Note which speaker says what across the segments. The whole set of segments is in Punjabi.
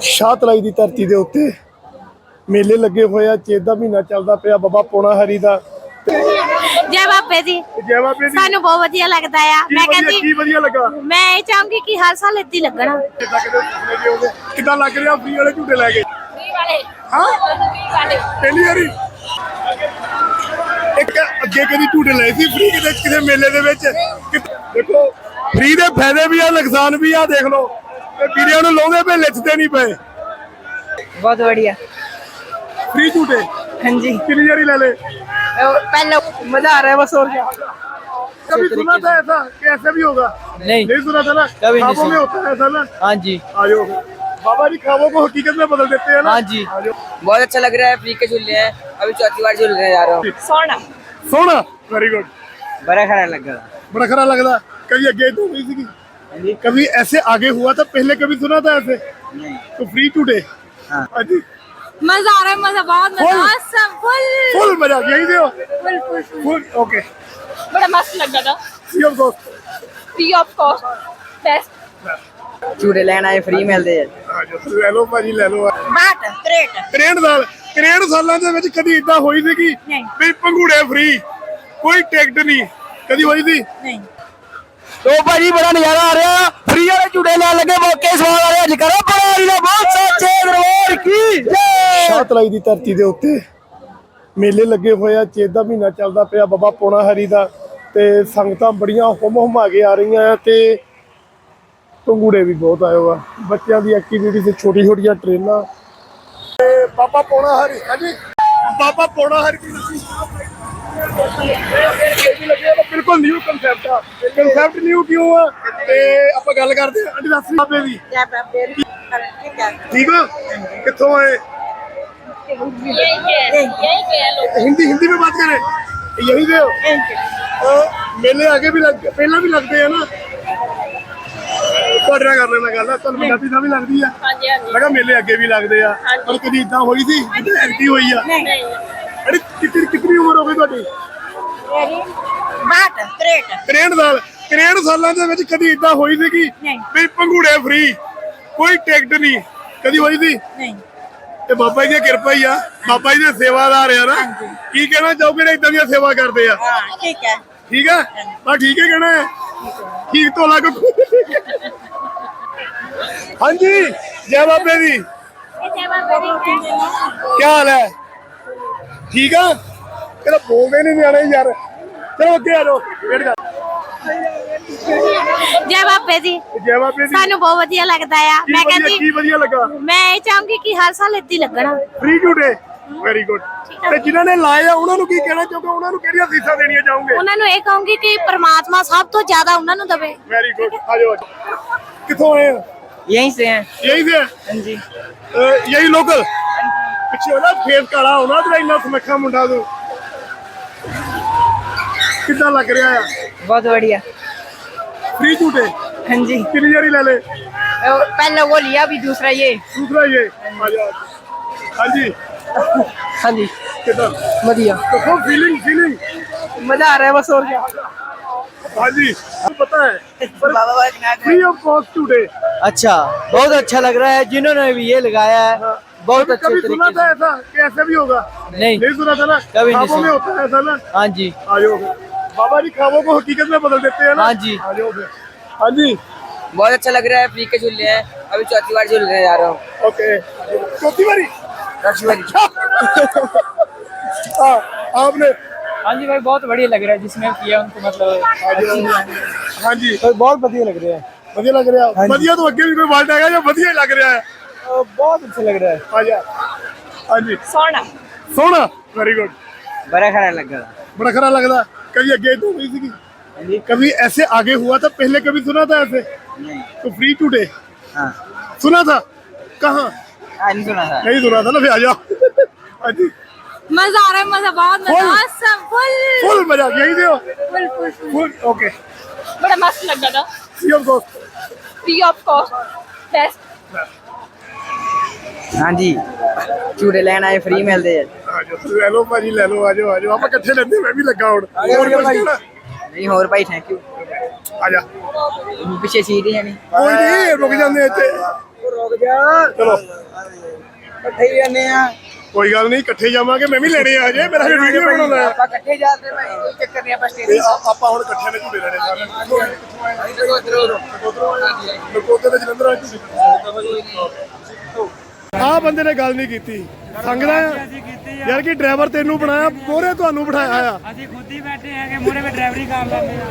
Speaker 1: ਸ਼ਾਹਤਲਾਈ ਦੀ ਧਰਤੀ ਦੇ ਉੱਤੇ। ਮੇਲੇ ਲੱਗੇ ਹੋਏ ਆ ਚੇਤ ਦਾ ਮਹੀਨਾ ਚੱਲਦਾ ਪਿਆ ਬਾਬਾ ਪੋਣਾ ਹਰੀ ਦਾ।
Speaker 2: ਜੈ ਬਾਬੇ ਜੀ।
Speaker 1: ਜੈ ਬਾਬੇ ਦੀ
Speaker 2: ਸਾਨੂੰ ਬਹੁਤ ਵਧੀਆ ਲੱਗਦਾ ਆ। ਮੈਂ ਕਹਿੰਦੀ
Speaker 1: ਕੀ ਵਧੀਆ ਲੱਗਾ?
Speaker 2: ਮੈਂ ਇਹ ਚਾਹੂੰਗੀ ਕਿ ਹਰ ਸਾਲ ਇੱਦਾਂ ਲੱਗਣਾ।
Speaker 1: ਕਿੱਦਾਂ ਲੱਗ ਰਿਹਾ ਫ੍ਰੀ ਵਾਲੇ ਝੂਟੇ ਲੈ ਕੇ?
Speaker 2: ਫ੍ਰੀ ਵਾਲੇ।
Speaker 1: ਹਾਂ?
Speaker 2: ਫ੍ਰੀ ਵਾਲੇ।
Speaker 1: ਪਹਿਲੀ ਵਾਰੀ? ਇੱਕ ਅੱਗੇ ਕਦੀ ਝੂਟੇ ਲਏ ਸੀ? ਫ੍ਰੀ ਕਿਤੇ ਕਿਸੇ ਮੇਲੇ ਦੇ ਵਿੱਚ? ਦੇਖੋ ਫ੍ਰੀ ਦੇ ਫਾਇਦੇ ਵੀ ਆ ਨੁਕਸਾਨ ਵੀ ਆ ਦੇਖ ਲਓ। ਵੀਰਿਆਂ ਨੂੰ ਲਾਉਂਦੇ ਪਏ ਲਿਖਦੇ ਨਹੀਂ ਪਏ
Speaker 3: बहुत बढ़िया
Speaker 1: ਫ੍ਰੀ ਝੂਟੇ
Speaker 3: हाँ जी
Speaker 1: ਕਿੰਨੀ ਵਾਰੀ ਲੈ ਲੇ
Speaker 3: पहले मजा आ रहा है बस और क्या
Speaker 1: कभी सुना था ऐसा कि ऐसा भी होगा
Speaker 3: नहीं
Speaker 1: नहीं सुना था ना
Speaker 3: कभी नहीं
Speaker 1: ख्वाबों में
Speaker 3: सुना।
Speaker 1: होता है ऐसा ना
Speaker 3: हाँ जी
Speaker 1: आयो बाबा जी ख्वाबों को हकीकत में बदल देते हैं ना
Speaker 3: हाँ जी।
Speaker 1: आजो
Speaker 4: बहुत अच्छा लग रहा है फ्री के झूले हैं अभी चौथी बार झूलने जा रहा हूँ
Speaker 3: सोना
Speaker 1: सोना वेरी गुड
Speaker 4: बड़ा खरा लग रहा
Speaker 1: बड़ा खरा लग रहा कभी आगे तो हुई थी कभी ऐसे आगे हुआ था पहले कभी सुना था ऐसे तो फ्री टूडे
Speaker 4: हाँ।
Speaker 1: हाँ जी
Speaker 2: ਮਜ਼ਾ ਆ ਰਿਹਾ ਮਜ਼ਾ ਬਹੁਤ
Speaker 1: Full.
Speaker 2: ਮਜ਼ਾ ਆਸਮ ਫੁੱਲ
Speaker 1: फुल मजा यही दे
Speaker 2: ਫੁੱਲ ਫੁੱਲ
Speaker 1: फुल ओके
Speaker 2: ਬੜਾ ਮਸਤ ਲੱਗਾ ਦਾ
Speaker 1: सी ऑफ दोस्त
Speaker 2: ਫ੍ਰੀ ਆਫ ਕਾਸਟ ਬੈਸਟ
Speaker 4: है झूले लेना है फ्री मिलते हैं
Speaker 1: ਆਜੋ ਲੈ ਲਓ ਭਾਜੀ ਲੈ ਲਓ
Speaker 2: ਬਾਟ ਗ੍ਰੇਟ
Speaker 1: 63 ਸਾਲ 63 ਸਾਲਾਂ ਦੇ ਵਿੱਚ ਕਦੀ ਇਦਾਂ ਹੋਈ ਸੀ ਕਿ
Speaker 2: ਨਹੀਂ।
Speaker 1: ਵੀ ਪੰਘੂੜੇ ਫ੍ਰੀ ਕੋਈ ਟਿਕਟ ਨਹੀਂ ਕਦੀ ਹੋਈ ਸੀ
Speaker 2: ਨਹੀਂ
Speaker 3: ਤੋ ਭਾਜੀ, ਬੜਾ ਨਜ਼ਾਰਾ ਆ ਰਿਹਾ। ਫਰੀ ਵਾਲੇ ਝੂੜੇ ਨਾਲ ਲੱਗੇ, ਮੌਕੇ ਸਵਾਲ ਆ ਰਿਹਾ ਅੱਜ ਕਰਾ ਬੜਾਰੀ ਦਾ ਬਹੁਤ ਸੱਚੇ ਦਰਬਾਰ, ਕੀ ਜੈ!
Speaker 1: ਤਲਾਈ ਦੀ ਧਰਤੀ ਦੇ ਉੱਤੇ। ਮੇਲੇ ਲੱਗੇ ਹੋਏ ਆ, ਚੇਤ ਦਾ ਮਹੀਨਾ ਚੱਲਦਾ ਪਿਆ, ਬਾਬਾ ਪੋਣਾ ਹਰੀ ਦਾ। ਤੇ ਸੰਗਤਾਂ ਬੜੀਆਂ ਹੁਮ ਹੁਮ ਆ ਕੇ ਆ ਰਹੀਆਂ ਆ ਤੇ ਪੰਗੂੜੇ ਵੀ ਬਹੁਤ ਆਏ ਹੋਆ ਬੱਚਿਆਂ ਦੀ ਐਕਟੀਵਿਟੀ ਤੇ ਛੋਟੀ ਛੋਟੀਆਂ ਟ੍ਰੇਨਾਂ। ਤੇ ਬਾਬਾ ਪੋਣਾ ਹਰੀ, ਹਾਂਜੀ। ਬਾਬਾ ਪੋਣਾ ਹਰੀ ਦੀ ਲੱਗੀ ਬਿਲਕੁਲ ਨਿਊ ਕਨਸੈਪਟ ਆ ਕਨਸੈਪਟ ਨਿਊ ਕਿਉਂ ਆ ਤੇ ਆਪਾਂ ਗੱਲ ਕਰਦੇ ਆ ਅੰਡੀ ਦੱਸੀ ਬਾਬੇ ਦੀ
Speaker 3: जय बाबे ठीक है
Speaker 1: ਠੀਕ ਆ ਕਿੱਥੋਂ ਆਏ हिंदी हिंदी में बात करें यही दे हो अ, मेले आगे भी लग पहला भी लगते हैं ना ਤੁਹਾਡੇ ਨਾਲ ਕਰ ਲੈਣਾ ਗੱਲ ਤੁਹਾਨੂੰ ਪੰਜਾਬੀ ਦਾ ਵੀ ਲੱਗਦੀ ਆ
Speaker 2: ਹਾਂਜੀ ਹਾਂਜੀ
Speaker 1: ਮੈਂ ਕਿਹਾ ਮੇਲੇ ਅੱਗੇ ਵੀ ਲੱਗਦੇ ਆ ਪਰ ਕਦੀ ਇਦਾਂ ਹੋਈ ਸੀ ਜਿੱਦਾਂ ਐਕਟੀ ਹੋਈ ਆ
Speaker 2: ਨਹੀਂ
Speaker 1: ਅਰੇ ਕਿੰਨੀ ਕਿੰਨੀ ਉਮਰ ਹੋ ਗਈ ਤੁਹਾਡੀ
Speaker 2: ਬਾਟ ਗ੍ਰੇਟ
Speaker 1: 63 ਸਾਲ 63 ਸਾਲਾਂ ਦੇ ਵਿੱਚ ਕਦੀ ਇਦਾਂ ਹੋਈ ਸੀ ਕਿ
Speaker 2: ਨਹੀਂ।
Speaker 1: ਵੀ ਪੰਘੂੜੇ ਫ੍ਰੀ ਕੋਈ ਟਿਕਟ ਨਹੀਂ ਕਦੀ ਹੋਈ ਸੀ?
Speaker 2: ਨਹੀਂ।
Speaker 1: ਤੇ ਬਾਬਾ ਜੀ ਦੀ ਕਿਰਪਾ ਹੀ ਆ ਬਾਬਾ ਜੀ ਦੇ ਸੇਵਾਦਾਰ ਆ ਨਾ। ਕੀ ਕਹਿਣਾ ਚਾਹੋਗੇ ਨੇ ਇਦਾਂ ਦੀਆਂ ਸੇਵਾ ਕਰਦੇ ਆ?
Speaker 2: ਹਾਂ ਠੀਕ ਹੈ।
Speaker 1: ਠੀਕ ਹੈ ਬਾ ਠੀਕ ਹੈ ਕਹਿਣਾ ਹੈ? ਠੀਕ ਤੋਂ ਲੱਗ ਹਾਂਜੀ ਜੈ ਬਾਬੇ ਦੀ।
Speaker 2: ਜੈ ਬਾਬੇ ਦੀ
Speaker 1: ਕੀ ਹਾਲ ਹੈ? ਠੀਕ ਆ? ਤੇਰਾ ਬੋਲਦੇ ਨਹੀਂ ਨਿਆਣੇ ਯਾਰ। ਚਲੋ ਅੱਗੇ ਆ ਜਾਓ ਵੇਟ ਕਰ
Speaker 2: ਜੈ ਬਾਬੇ ਜੀ
Speaker 1: ਜੈ ਬਾਬੇ ਦੀ
Speaker 2: ਸਾਨੂੰ ਬਹੁਤ ਵਧੀਆ ਲੱਗਦਾ ਆ
Speaker 1: ਕੀ
Speaker 2: ਮੈਂ
Speaker 1: ਵਧੀਆ-
Speaker 2: ਕਹਿੰਦੀ
Speaker 1: ਕੀ ਵਧੀਆ ਲੱਗਾ
Speaker 2: ਮੈਂ ਇਹ ਚਾਹੂੰਗੀ ਕਿ ਹਰ ਸਾਲ ਇੱਦਾਂ ਹੀ ਲੱਗਣਾ
Speaker 1: ਫ੍ਰੀ ਝੂਟੇ ਵੈਰੀ ਗੁੱਡ ਤੇ ਜਿਨ੍ਹਾਂ ਨੇ ਲਾਏ ਆ ਉਹਨਾਂ ਨੂੰ ਕੀ ਕਹਿਣਾ ਚਾਹੋਗੇ ਉਹਨਾਂ ਨੂੰ ਕਿਹੜੀਆਂ ਸੀਸਾਂ ਦੇਣੀਆਂ ਚਾਹੋਗੇ
Speaker 2: ਉਹਨਾਂ ਨੂੰ ਇਹ ਕਹੂੰਗੀ ਕਿ ਪ੍ਰਮਾਤਮਾ ਸਭ ਤੋਂ ਜ਼ਿਆਦਾ ਉਹਨਾਂ ਨੂੰ ਦਵੇ
Speaker 1: ਵੈਰੀ ਗੁੱਡ ਆ ਜਾਓ ਆ ਜਾਓ। ਕਿੱਥੋਂ ਆਏ ਆ
Speaker 4: यहीं से हैं
Speaker 1: ਯਹੀ ਸੇ
Speaker 4: हाँ जी
Speaker 1: ਅਹ ਯਹੀ ਲੋਕਲ ਪਿੱਛੇ ਉਹਦਾ ਫੇਸ ਕਾਲਾ ਹੋਣਾ ਤੇ ਇੰਨਾ ਸੁਨੱਖਾ ਮੁੰਡਾ ਤੂੰ ਕਿੱਦਾਂ ਲੱਗ ਰਿਹਾ ਆ
Speaker 4: बहुत बढ़िया
Speaker 1: ਫ੍ਰੀ ਝੂਟੇ
Speaker 4: हाँ जी
Speaker 1: ਕਿੰਨੀ ਵਾਰੀ ਲੈ ਲੇ
Speaker 4: पहले वो लिया अभी दूसरा ये
Speaker 1: ਦੂਸਰਾ ਇਹ ਆ ਜਾ ਹਾਂਜੀ
Speaker 4: हाँ जी
Speaker 1: ਕਿੱਦਾਂ
Speaker 4: बढ़िया
Speaker 1: ਦੇਖੋ ਫੀਲਿੰਗ ਫੀਲਿੰਗ
Speaker 4: मजा आ रहा है बस और क्या
Speaker 1: ਹਾਂਜੀ ਤੁਹਾਨੂੰ ਪਤਾ ਹੈ
Speaker 4: बाबा बाबा
Speaker 1: ਫ੍ਰੀ ਆਫ ਕਾਸਟ ਝੂਟੇ
Speaker 3: अच्छा बहुत अच्छा लग रहा है जिन्होंने भी ये लगाया है बहुत अच्छे
Speaker 1: कभी सुना
Speaker 3: तरीके
Speaker 1: था
Speaker 3: से
Speaker 1: ऐसा कि ऐसा भी होगा
Speaker 3: नहीं
Speaker 1: नहीं सुना था ना
Speaker 3: कभी नहीं
Speaker 1: ख्वाबों में
Speaker 3: सुना।
Speaker 1: होता है ऐसा ना
Speaker 3: हाँ जी
Speaker 1: بابا جی خوابوں کو حقیقت میں بدل دیتے ہیں ہاں جی ہاں
Speaker 3: جی بہت
Speaker 1: اچھا لگ رہا ہے پی
Speaker 4: کے جھولے ہیں ابھی چوتھی بار جھول جھولنے جا رہا ہوں چوتھی باری چوتھی باری آپ
Speaker 1: نے ہاں جی
Speaker 4: بھائی بہت
Speaker 1: بڑھیا لگ
Speaker 3: رہا ہے جس میں کیا ان کو مطلب ہاں جی بہت بدھیا
Speaker 1: لگ رہا ہے بدھیا
Speaker 3: لگ رہا ہے بدھیا تو
Speaker 1: اگے بھی کوئی بال گا جو بدھیا لگ رہا ہے بہت اچھا لگ رہا ہے ہاں
Speaker 3: جی ہاں جی سونا سونا
Speaker 1: ویری گڈ بڑا
Speaker 2: خرا
Speaker 1: لگ رہا بڑا
Speaker 4: خرا لگ رہا ہے
Speaker 1: کبھی اگے تو ہوئی تھی کبھی ایسے آگے ہوا تھا پہلے کبھی سنا تھا ایسے؟ تو فری ٹوڈے
Speaker 4: سنا
Speaker 1: تھا؟ کہاں؟ نہیں
Speaker 4: سنا
Speaker 1: تھا۔ نا پھر
Speaker 4: آ جاؤ۔ ہاں جی۔
Speaker 1: مزہ آ رہا ہے مزہ بہت مزہ۔ آسم فل
Speaker 2: فل مزہ یہی دیو۔ فل فل
Speaker 1: فل
Speaker 2: اوکے بڑا
Speaker 1: مست لگ رہا تھا۔
Speaker 2: See of
Speaker 1: cost see
Speaker 2: of cost best ਹਾਂਜੀ।
Speaker 1: ਚੂੜੇ ਲੈਣ ਆਏ
Speaker 2: ਫ੍ਰੀ
Speaker 1: ਮਿਲਦੇ ਆ। ਆਜੋ ਲੈ ਲਓ ਭਾਜੀ ਲੈ ਲਓ ਆਜੋ ਆਜੋ। ਆਪਾਂ ਇਕੱਠੇ ਲੈਂਦੇ ਮੈਂ ਵੀ ਲੱਗਾ ਹੁਣ। ਹੋਰ ਕੁਛ
Speaker 4: ਨਹੀਂ ਹੋਰ ਭਾਈ ਥੈਂਕ ਯੂ
Speaker 1: ਆਜਾ। ਪਿੱਛੇ
Speaker 4: ਸੀਟ ਹੀ ਜਾਣੀ ਕੋਈ ਨਹੀਂ
Speaker 1: ਰੁਕ ਜਾਂਦੇ ਇੱਥੇ। ਰੁਕ ਜਾ। ਚਲੋ।
Speaker 4: ਇਕੱਠੇ ਹੀ ਜਾਂਦੇ ਆ।
Speaker 1: ਕੋਈ ਗੱਲ ਨਹੀਂ ਇਕੱਠੇ ਜਾਵਾਂਗੇ ਮੈਂ ਵੀ ਲੈਣੇ ਆ ਜੇ ਮੇਰਾ ਵੀ ਵੀਡੀਓ ਬਣਾਉਣਾ ਹੈ।
Speaker 4: ਆਪਾਂ ਇਕੱਠੇ ਜਾਂਦੇ ਭਾਈ ਕੋਈ ਚੱਕਰ ਨਹੀਂ ਆਪਾਂ
Speaker 1: ਤੇ। ਆਪਾਂ ਹੁਣ ਇਕੱਠੇ ਨੇ ਝੂਟੇ ਲੈਣੇ ਸਾਰੇ। ਇਧਰੋਂ ਇਧਰੋਂ ਨਕੋਦਰ ਦੇ ਜਲੰਧਰ ਆ ਝੂਟੇ। ਆ ਬੰਦੇ ਨੇ ਗੱਲ ਨਹੀਂ ਕੀਤੀ। ਸੰਗਦਾ ਯਾਰ ਕੀ ਡਰਾਈਵਰ ਤੈਨੂੰ ਬਣਾਇਆ ਮੋਰੇ ਤੁਹਾਨੂੰ ਬਿਠਾਇਆ ਆ।
Speaker 5: ਅਸੀਂ ਖੁਦ ਹੀ ਬੈਠੇ ਹੈਗੇ ਮੂਹਰੇ ਵੀ ਡਰਾਈਵਰੀ ਕਰ ਲੈਂਦੇ ਆ।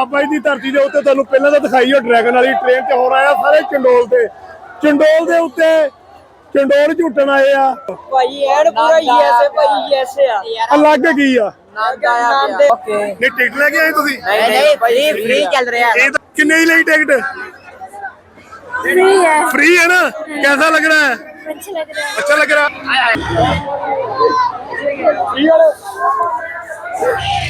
Speaker 1: ਬਾਬਾ ਜੀ ਦੀ ਧਰਤੀ ਦੇ ਉੱਤੇ ਤੁਹਾਨੂੰ ਪਹਿਲਾਂ ਤਾਂ ਦਿਖਾਈ ਹੋ ਡਰੈਗਨ ਵਾਲੀ ਟ੍ਰੇਨ ਤੇ ਹੋਰ ਆਇਆ ਸਾਰੇ ਚੰਡੋਲ ਤੇ ਚੰਡੋਲ ਦੇ ਉੱਤੇ ਚੰਡੋਲ ਝੂਟਣ ਆਏ ਆ
Speaker 4: ਭਾਈ ਐਡ ਪੂਰਾ ਯੈਸ ਭਾਈ ਯੈਸ ਆ
Speaker 1: ਅਲੱਗ ਕੀ ਆ
Speaker 4: ਨਾਮ ਦੇ ਓਕੇ
Speaker 1: ਨਹੀਂ ਟਿਕਟ ਲੈ ਕੇ ਆਏ ਤੁਸੀਂ
Speaker 4: ਨਹੀਂ ਨਹੀਂ ਭਾਈ ਫ੍ਰੀ ਚੱਲ ਰਿਹਾ
Speaker 1: ਇਹ ਤਾਂ ਕਿੰਨੇ ਦੀ ਲਈ ਟਿਕਟ
Speaker 2: फ्री है
Speaker 1: फ्री है ना कैसा लग रहा है
Speaker 2: अच्छा लग रहा है
Speaker 1: अच्छा लग रहा है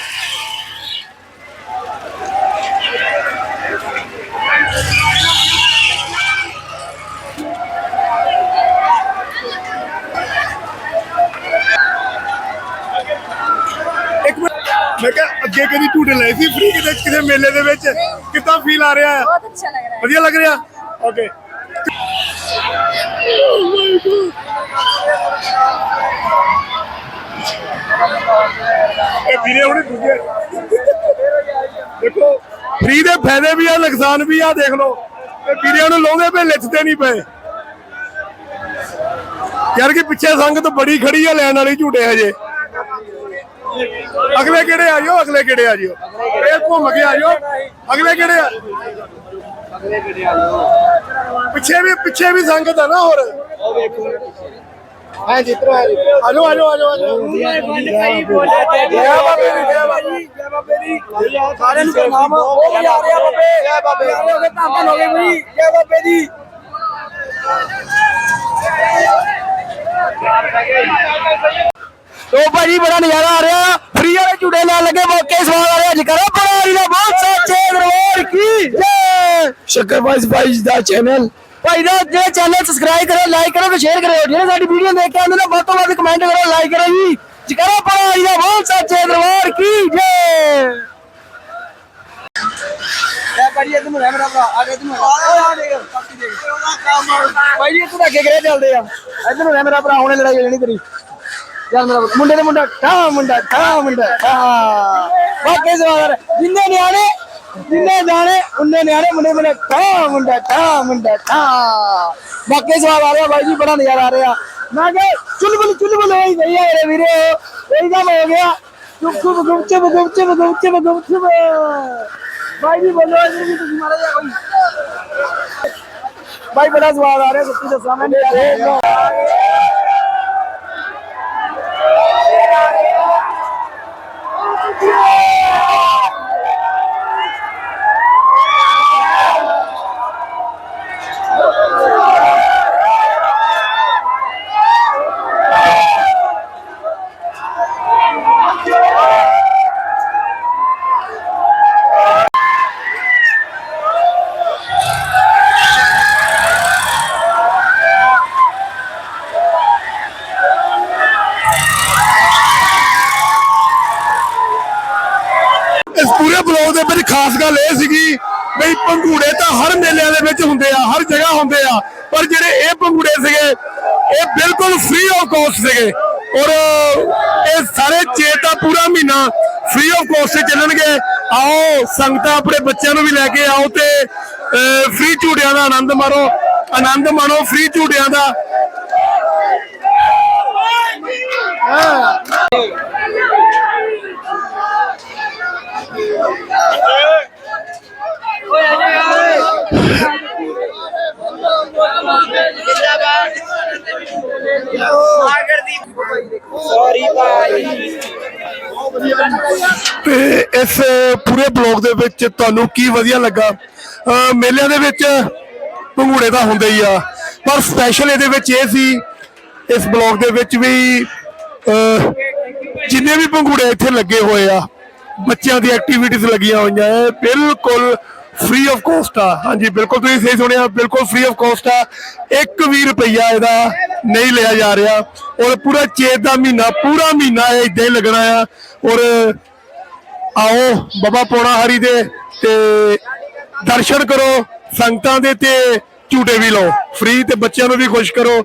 Speaker 1: ਮੈਂ ਕਿਹਾ ਅੱਗੇ ਕਦੀ ਝੂਟੇ ਲਏ ਸੀ ਫ੍ਰੀ ਕਿਤੇ ਕਿਸੇ ਮੇਲੇ ਦੇ ਵਿੱਚ ਕਿੱਦਾਂ ਫੀਲ ਆ ਰਿਹਾ ਹੈ
Speaker 2: बहुत अच्छा लग रहा है
Speaker 1: ਵਧੀਆ ਲੱਗ ਰਿਹਾ ਓਕੇ ਇਹ ਵੀਰੇ ਹੁਣੇ ਦੂਜੇ ਦੇਖੋ ਫ੍ਰੀ ਦੇ ਫਾਇਦੇ ਵੀ ਆ ਨੁਕਸਾਨ ਵੀ ਆ ਦੇਖ ਲਓ ਤੇ ਵੀਰੇ ਨੂੰ ਲਾਉਂਦੇ ਪਏ ਲਿੱਥਦੇ ਨਹੀਂ ਪਏ ਯਾਰ ਕਿ ਪਿੱਛੇ ਸੰਗਤ ਬੜੀ ਖੜੀ ਆ ਲੈਣ ਵਾਲੀ ਝੂਟੇ ਹਜੇ ਅਗਲੇ ਕਿਹੜੇ ਆ ਜਾਓ? ਅਗਲੇ ਕਿਹੜੇ ਆ ਜਾਓ? ਇਹ ਘੁੰਮ ਕੇ ਆ ਜਾਓ। ਅਗਲੇ ਕਿਹੜੇ ਆ? ਪਿੱਛੇ ਵੀ ਪਿੱਛੇ ਵੀ ਸੰਗਤ ਆ ਨਾ ਹੋਰ। ਉਹ ਵੇਖੋ ਹਾਂ ਜਿੱਤਰੋ ਆਜੋ ਆਜੋ ਆਜੋ ਆਜੋ। ਜੈ ਬਾਬੇ ਦੀ, ਜੈ ਬਾਬੇ ਦੀ। ਜੈ ਬਾਬੇ ਦੀ ਸਾਰਿਆਂ ਨੂੰ ਪ੍ਰਣਾਮ। ਉਹ ਵੀ ਆ ਰਿਹਾ ਬਾਬੇ। ਜੈ ਬਾਬੇ। ਹੋ ਗਏ ਧੰਨ ਹੋ ਗਏ ਬਈ ਜੈ ਬਾਬੇ ਦੀ।
Speaker 3: ਤੋ ਭਾਜੀ ਬੜਾ ਨਜ਼ਾਰਾ ਆ ਰਿਹਾ। ਫ੍ਰੀ ਵਾਲੇ ਝੂਟੇ ਲੈਣ ਲੱਗੇ ਮੌਕੇ ਸਵਾਲ ਆ ਰਿਹਾ ਜਕਰਾ ਪਰਾਰੀ ਦਾ ਬਹੁਤ ਸੱਚੇ ਦਰਬਾਰ ਕੀ? ਜੈ ਸ਼ੱਕਰ ਬਾਈਸ ਬਾਈਸ ਦਾ ਚੈਨਲ ਭਾਈ ਦਾ ਜਿਹੜਾ ਚੈਨਲ ਸਬਸਕ੍ਰਾਈਬ ਕਰੋ ਲਾਈਕ ਕਰੋ ਤੇ ਸ਼ੇਅਰ ਕਰਿਓ ਜਿਹੜੇ ਸਾਡੀ ਵੀਡੀਓ ਦੇਖ ਕੇ ਆਉਂਦੇ ਨੇ ਵੱਧ ਤੋਂ ਵੱਧ ਕਮੈਂਟ ਕਰੋ ਲਾਈਕ ਕਰੋ ਜੀ। ਜਕਰਾ ਪਰਾਰੀ ਦਾ ਬਹੁਤ ਸੱਚੇ ਦਰਬਾਰ ਕੀ? ਜੈ
Speaker 4: ਭਾਈ ਇਹ ਨੂੰ ਰਹਿ ਮੇਰਾ ਭਰਾ। ਆ ਤੈਨੂੰ ਓਏ ਆ ਦੇਖ। ਕਾਕੀ ਦੇਖ
Speaker 3: ਭਾਈ ਜੀ ਤੂੰ ਅੱਗੇ ਕਿਹੜੇ ਚੱਲਦੇ ਆ। ਇਧਰ ਨੂੰ ਰਹਿ ਮੇਰਾ ਭਰਾ ਹੁਣੇ ਲੜਾਈ ਹੋ ਜਾਣੀ ਤੇਰੀ। ਚੱਲ ਮੇਰਾ ਮੁੰਡੇ ਦੇ ਮੁੰਡਾ, ਠਾ ਮੁੰਡਾ ਠਾ ਮੁੰਡਾ, ਠਾ। ਬਾਕੀ ਸਵਾਰ ਜਿੰਨੇ ਨਿਆਣੇ, ਜਿੰਨੇ ਜਾਣੇ ਉਹਨੇ ਨਿਆਣੇ, ਮੁੰਡੇ ਮੁੰਡੇ, ਠਾ ਮੁੰਡਾ ਠਾ ਮੁੰਡਾ, ਠਾ। ਬਾਕੀ ਸਵਾਰ ਆ ਰਿਹਾ ਬਾਈ ਜੀ, ਬੜਾ ਨਜ਼ਾਰਾ ਆ ਰਿਹਾ। ਮੈਂ ਕਿਹਾ ਚੁਲਬੁਲ ਚੁਲਬੁਲ ਹੋਈ ਗਈ ਆ ਮੇਰੇ ਵੀਰੇ। ਇਹ ਕੰਮ ਹੋ ਗਿਆ। ਚੁੱਪ ਚੁੱਪ, ਗੁਪ ਚੁੱਪ ਗੁਪ ਚੁੱਪ ਗੁਪ ਚੁੱਪ ਗੁਪ, ਚੁੱਪ। ਬਾਈ ਜੀ, ਬੋਲੋ ਜੀ ਵੀ ਤੁਸੀਂ ਮਾਰਾ ਜਾ ਕੋਈ ਬਾਈ, ਬੜਾ ਸਵਾਦ ਆ ਰਿਹਾ ਸੱਚੀ ਦੱਸਾਂ, ਮੈਂ ਨਜ਼ਾਰੇ
Speaker 1: ਇਸ ਪੂਰੇ ਵਿੱਚ ਖਾਸ ਗੱਲ ਇਹ ਸੀਗੀ ਬਈ ਪੰਘੂੜੇ ਤਾਂ ਹਰ ਮੇਲਿਆਂ ਦੇ ਵਿੱਚ ਹੁੰਦੇ ਆ, ਹਰ ਜਗ੍ਹਾ ਹੁੰਦੇ ਆ, ਪਰ ਜਿਹੜੇ ਇਹ ਪੰਘੂੜੇ ਸੀਗੇ, ਇਹ ਬਿਲਕੁਲ ਫ੍ਰੀ ਆਫ ਕੋਸਟ ਸੀਗੇ। ਔਰ ਇਹ ਸਾਰੇ ਚੇਤ ਪੂਰਾ ਮਹੀਨਾ ਫ੍ਰੀ ਆਫ ਕਾਸਟ ਤੇ ਚੱਲਣਗੇ। ਆਓ, ਸੰਗਤਾਂ ਆਪਣੇ ਬੱਚਿਆਂ ਨੂੰ ਵੀ ਲੈ ਕੇ ਆਓ ਤੇ ਫ੍ਰੀ ਝੂੜਿਆਂ ਦਾ ਆਨੰਦ ਮਾਰੋ। ਆਨੰਦ ਮਾਣੋ ਫ੍ਰੀ ਝੂੜਿਆਂ ਦਾ। ਤੇ ਇਸ ਪੂਰੇ ਬਲੌਗ ਦੇ ਵਿੱਚ ਤੁਹਾਨੂੰ ਕੀ ਵਧੀਆ ਲੱਗਾ? ਮੇਲਿਆਂ ਦੇ ਵਿੱਚ ਪੰਗੂੜੇ ਤਾਂ ਹੁੰਦੇ ਹੀ ਆ, ਪਰ ਸਪੈਸ਼ਲ ਇਹਦੇ ਵਿੱਚ ਇਹ ਸੀ, ਇਸ ਬਲੌਗ ਦੇ ਵਿੱਚ ਵੀ ਜਿੰਨੇ ਵੀ ਪੰਗੂੜੇ ਇੱਥੇ ਲੱਗੇ ਹੋਏ ਆ, ਬੱਚਿਆਂ ਦੀ ਐਕਟੀਵਿਟੀਜ਼ ਲੱਗੀਆਂ ਹੋਈਆਂ ਐ, ਬਿਲਕੁਲ ਫ੍ਰੀ ਆਫ ਕਾਸਟ ਆ। ਹਾਂਜੀ, ਬਿਲਕੁਲ ਤੁਸੀਂ ਸਹੀ ਸੁਣਿਆ, ਬਿਲਕੁਲ ਫ੍ਰੀ ਆਫ ਕਾਸਟ ਆ। 1 ਵੀ ਰੁਪਈਆ ਇਹਦਾ ਨਹੀਂ ਲਿਆ ਜਾ ਰਿਹਾ। ਔਰ ਪੂਰਾ ਚੇਤ ਦਾ ਮਹੀਨਾ, ਪੂਰਾ ਮਹੀਨਾ ਇਹ ਇਦਾਂ ਹੀ ਲੱਗਣਾ ਆ। ਔਰ ਆਓ, ਬਾਬਾ ਪੋਣਾ ਹਰੀ ਦੇ ਤੇ ਦਰਸ਼ਨ ਕਰੋ, ਸੰਗਤਾਂ ਦੇ ਤੇ ਝੂਟੇ ਵੀ ਲਓ। ਫ੍ਰੀ ਤੇ ਬੱਚਿਆਂ ਨੂੰ ਵੀ ਖੁਸ਼ ਕਰੋ।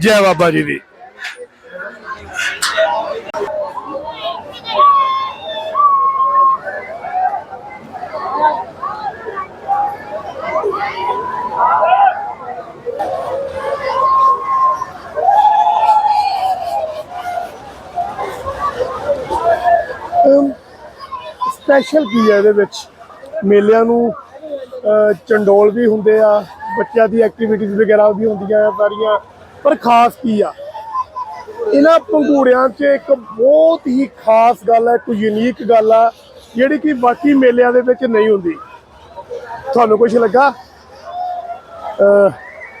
Speaker 1: ਜੈ ਬਾਬਾ ਜੀ ਦੀ। ਸਪੈਸ਼ਲ ਕੀ ਹੈ ਇਹਦੇ ਵਿੱਚ? ਮੇਲਿਆਂ ਨੂੰ ਚੰਡੋਲ ਵੀ ਹੁੰਦੇ ਆ, ਬੱਚਿਆਂ ਦੀ ਐਕਟੀਵਿਟੀਜ਼ ਵਗੈਰਾ ਵੀ ਹੁੰਦੀਆਂ ਆ ਸਾਰੀਆਂ। ਪਰ ਖਾਸ ਕੀ ਆ? ਇਹਨਾਂ ਪੰਗੂੜਿਆਂ 'ਚ ਇੱਕ ਬਹੁਤ ਹੀ ਖਾਸ ਗੱਲ ਹੈ ਕੋਈ ਯੂਨੀਕ ਗੱਲ ਆ, ਜਿਹੜੀ ਕਿ ਬਾਕੀ ਮੇਲਿਆਂ ਦੇ ਵਿੱਚ ਨਹੀਂ ਹੁੰਦੀ। ਤੁਹਾਨੂੰ ਕੁਝ ਲੱਗਾ?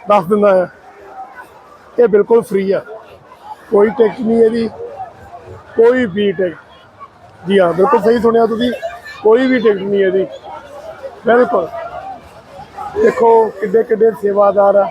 Speaker 1: ਦੱਸ ਦਿੰਦਾ ਆ ਇਹ ਬਿਲਕੁਲ ਫ੍ਰੀ ਆ। ਕੋਈ ਟਿਕਟ ਨਹੀਂ ਇਹਦੀ, ਕੋਈ ਵੀ ਟਿਕਟ ਜੀ ਹਾਂ, ਬਿਲਕੁਲ ਸਹੀ ਸੁਣਿਆ ਤੁਸੀਂ, ਕੋਈ ਵੀ ਟਿਕਟ ਨਹੀਂ ਇਹਦੀ ਬਿਲਕੁਲ। ਦੇਖੋ ਕਿੱਡੇ ਕਿੱਡੇ ਸੇਵਾਦਾਰ ਆ।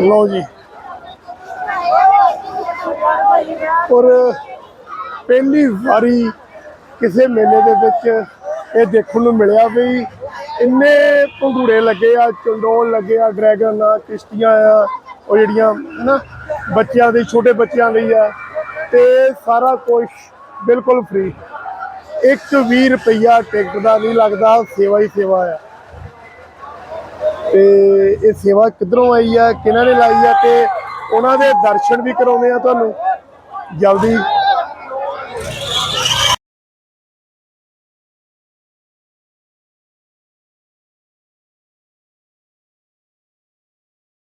Speaker 1: ਲਓ ਜੀ। ਔਰ ਪਹਿਲੀ ਵਾਰੀ ਕਿਸੇ ਮੇਲੇ ਦੇ ਵਿੱਚ ਇਹ ਦੇਖਣ ਨੂੰ ਮਿਲਿਆ ਵੀ ਇੰਨੇ ਪੰਘੂੜੇ ਲੱਗੇ ਆ, ਚੰਡੋਲ ਲੱਗੇ ਆ, ਡਰੈਗਨ ਆ, ਕਿਸ਼ਤੀਆਂ ਆ, ਉਹ ਜਿਹੜੀਆਂ ਨਾ ਬੱਚਿਆਂ ਦੇ, ਛੋਟੇ ਬੱਚਿਆਂ ਲਈ ਆ, ਤੇ ਸਾਰਾ ਕੁਝ ਬਿਲਕੁਲ ਫ੍ਰੀ ਇੱਕ ਵੀ ਰੁਪਈਆ ਟਿਕਟ ਦਾ ਨਹੀਂ ਲੱਗਦਾ, ਸੇਵਾ ਹੀ ਸੇਵਾ ਆ। ਤੇ ਇਹ ਸੇਵਾ ਕਿੱਧਰੋਂ ਆਈ ਆ, ਕਿਹਨਾਂ ਨੇ ਲਾਈ ਆ ਤੇ ਉਹਨਾਂ ਦੇ ਦਰਸ਼ਨ ਵੀ ਕਰਾਉਂਦੇ ਆ ਤੁਹਾਨੂੰ ਜਲਦੀ।